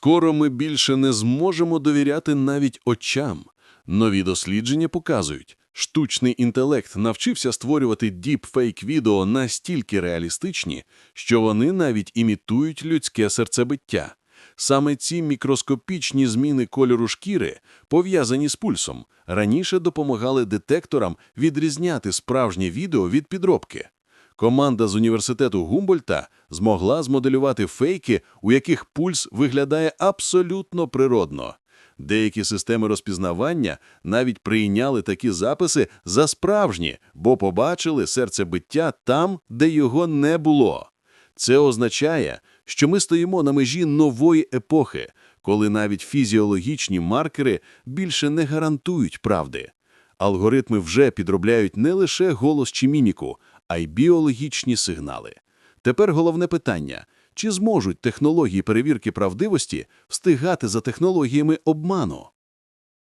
Скоро ми більше не зможемо довіряти навіть очам. Нові дослідження показують, штучний інтелект навчився створювати діпфейк-відео настільки реалістичні, що вони навіть імітують людське серцебиття. Саме ці мікроскопічні зміни кольору шкіри, пов'язані з пульсом, раніше допомагали детекторам відрізняти справжнє відео від підробки. Команда з університету Гумбольта змогла змоделювати фейки, у яких пульс виглядає абсолютно природно. Деякі системи розпізнавання навіть прийняли такі записи за справжні, бо побачили серцебиття там, де його не було. Це означає, що ми стоїмо на межі нової епохи, коли навіть фізіологічні маркери більше не гарантують правди. Алгоритми вже підробляють не лише голос чи міміку, а й біологічні сигнали. Тепер головне питання – чи зможуть технології перевірки правдивості встигати за технологіями обману?